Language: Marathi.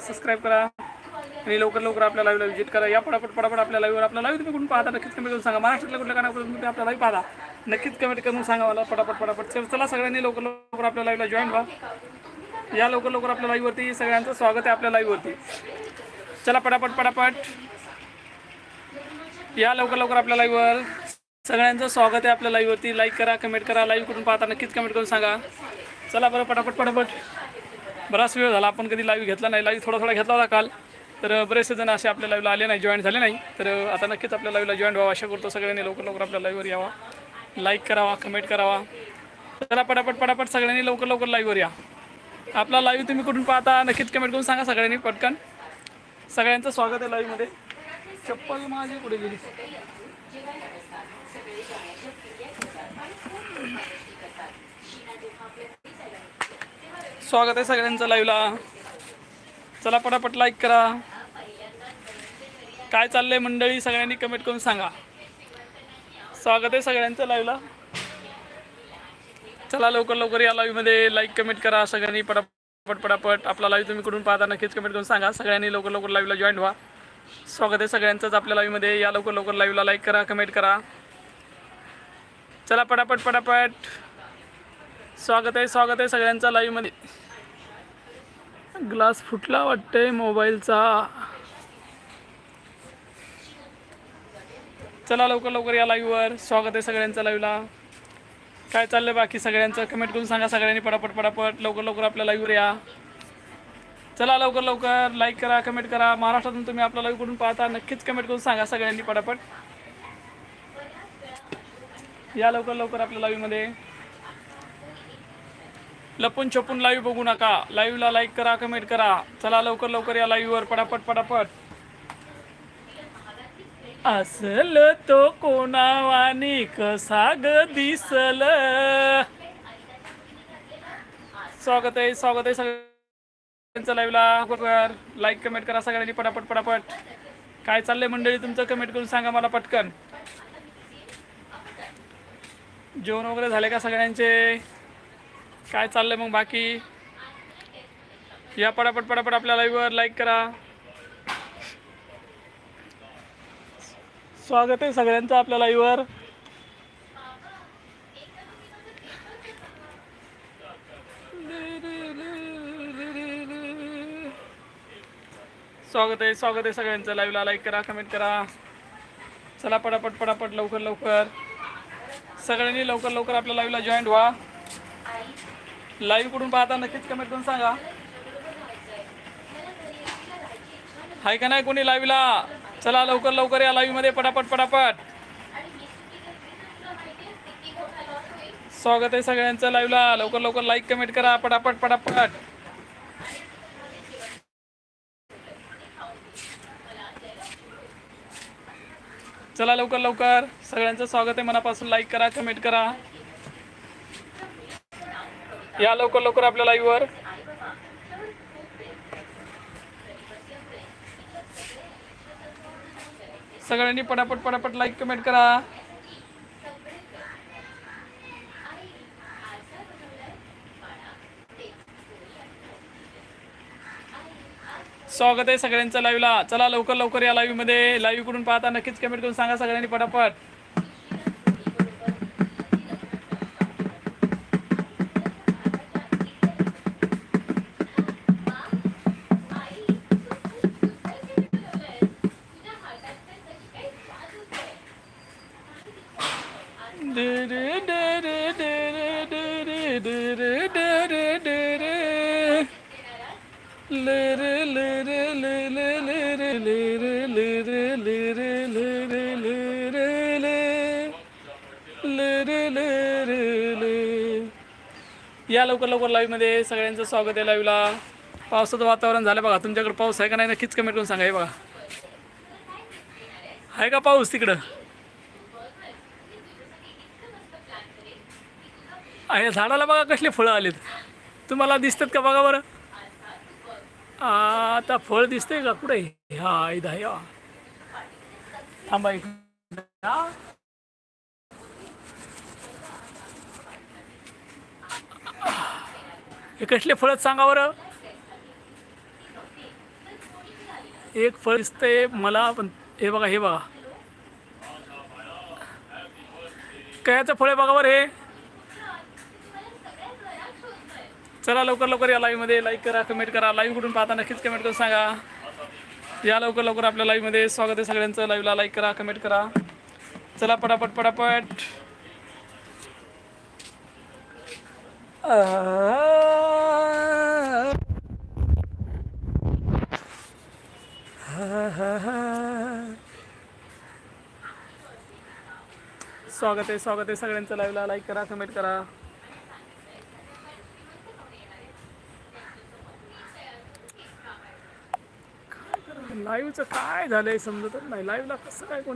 सबस्क्राईब करा. आणि लवकर लवकर आपल्या लाईव्हला विजिट करा. या पटापट पटापट आपल्या लाईव्हवर आपल्या लाईव्ह तुम्ही कुठून पाहता नक्कीच कमेंट करून सांगा. महाराष्ट्रातल्या कुठल्या कानापर्यंत तुम्ही आपल्या लाईव्ह पाहता नक्कीच कमेंट करून सांगा मला. पटापट पटापट. चला सगळ्यांनी लवकर लवकर आपल्या लाईव्हला जॉईन व्हा. या लवकर लवकर आपल्या लाईव्हवरती सगळ्यांचं स्वागत आहे आपल्या लाईव्हवरती चला पटापट पटापट. या लवकर लवकर आपल्या लाईव्हवर सगळ्यांचं स्वागत आहे आपल्या लाईव्हवरती लाईक करा कमेंट करा. लाईव्ह कुठून पाहता नक्कीच कमेंट करून सांगा. चला बरं पटापट पटापट. बराच वेळ झाला आपण कधी लाईव्ह घेतला नाही. लाईव्ह थोडा थोडा घेतला होता काल. तर बरेचसे जण असे आपल्या लाईव्हला आले नाही जॉईन झाले नाही. तर आता नक्कीच आपल्या लाईव्हला जॉईन व्हावा. अशा करतो सगळ्यांनी लवकर लवकर आपल्या लाईव्हवर यावा. लाईक करावा कमेंट करावा. चला पटापट पटापट सगळ्यांनी लवकर लवकर लाईव्हवर या. आपला लाईव्ह तुम्ही कुठून पाहता नक्कीच कमेंट करून सांगा सगळ्यांनी पटकन. सगळ्यांचं स्वागत आहे लाईव्हमध्ये चप्पल माझी कुठे गेली? स्वागत आहे सगळ्यांचं लाईव्हला चला पटापट लाईक करा. काय चाललंय मंडळी? सगळ्यांनी कमेंट करून सांगा. स्वागत आहे सगळ्यांचं लाईव्हला चला लवकर लवकर या लाईव्हमध्ये लाईक कमेंट करा. सगळ्यांनी पटापट पटापट. आपला लाईव्ह तुम्ही कुठून पाहता नक्कीच कमेंट करून सांगा. सगळ्यांनी लवकर लवकर लाईव्हला जॉईन व्हा. स्वागत आहे सगळ्यांचंच आपल्या लाईव्हमध्ये या लवकर लवकर लाईव्हला लाईक करा कमेंट करा. चला पटापट पटापट. स्वागत आहे स्वागत आहे सगळ्यांचा लाईव्हमध्ये ग्लास फुटला वाटतंय मोबाईलचा. चला लवकर लवकर या लाईव्हवर स्वागत आहे सगळ्यांचा लाईव्हला काय चाललंय बाकी सगळ्यांचं? कमेंट करून सांगा सगळ्यांनी पटापट पटापट. लवकर लवकर आपल्या लाईव्हवर या. चला लवकर लवकर. लाईक करा कमेंट करा. महाराष्ट्रातून तुम्ही आपला लाईव्ह कुठून पाहता नक्कीच कमेंट करून सांगा सगळ्यांनी पटापट. या लवकर लवकर आपल्या लाईव्हमध्ये लपून छपून लाईव्ह बघू नका. लाईव्हला लाईक करा कमेंट करा. चला लवकर लवकर या लाईव्हवर पटापट पटापट. असल तो कोणावानी कसा ग दिसल? स्वागत आहे स्वागत आहे सगळ्यांचं लाईव्हला लाईक कमेंट करा सगळ्यांनी. पटापट पटापट. काय चाललंय मंडळी? तुमचं कमेंट करून सांगा मला पटकन. जेवण वगैरे झाले का सगळ्यांचे? काय चाललंय मग बाकी? या पटापट पटापट आपल्या लाईव्हवर लाईक करा. स्वागत आहे सगळ्यांचं आपल्या लाईव्हवर स्वागत आहे स्वागत आहे सगळ्यांचं. लाईव्हला लाईक करा कमेंट करा. चला पटापट पटापट लवकर लवकर. सगळ्यांनी लवकर लवकर आपल्या लाईव्हला जॉईन व्हा. लाईव्ह कुठून पाहता नक्कीच कमेंट करून सांगा. हाय का नाही कोणी लाईव्हला चला लवकर लवकर या लाईव्हमध्ये पटापट पटापट. स्वागत आहे सगळ्यांचं लाईव्हला लवकर लवकर लाईक कमेंट करा. पटापट पटापट. चला लवकर लवकर. सगळ्यांचं स्वागत आहे. मनापासून लाईक करा कमेंट करा. या लवकर लवकर आपल्या लाईव्हवर सगळ्यांनी पटापट पटापट लाईक कमेंट करा. स्वागत आहे सगळ्यांचं लाईव्हला चला लवकर लवकर या लाईव्हमध्ये. लाईव्हकडून पाहता नक्कीच कमेंट करून सांगा सगळ्यांनी पटापट. या लवकर लवकर लाईव्हमध्ये सगळ्यांचं स्वागत आहे लाईव्हला पावसाचं वातावरण झालं बघा. तुमच्याकडे पाऊस आहे का नाही नक्कीच कमेंट करून सांगा हे बघा. आहे का पाऊस तिकडं? आहे झाडाला बघा कसले फळं आलेत. तुम्हाला दिसतात का बघा बरं? आता फळ दिसतंय का कुठे? हा इथं आहे थांबा एक हे. कसले फळ सांगा बरं? एक फळ दिसतंय मला पण हे बघा हे बघा. कयाचं फळ आहे बघा बरं हे? चला लवकर लवकर या लाईव्हमध्ये लाईक करा कमेंट करा. लाईव्ह कुठून पाहता नक्कीच कमेंट करून सांगा. या लवकर लवकर आपल्या लाईव्हमध्ये स्वागत आहे सगळ्यांचं. लाईव्हला लाईक करा कमेंट करा. चला पटापट पटापट. स्वागत आहे स्वागत आहे सगळ्यांचं. लाईव्हला लाईक करा कमेंट करा. लाईव्हचं काय झालंय समजतच नाही. लाईव्हला कसं काय कोणी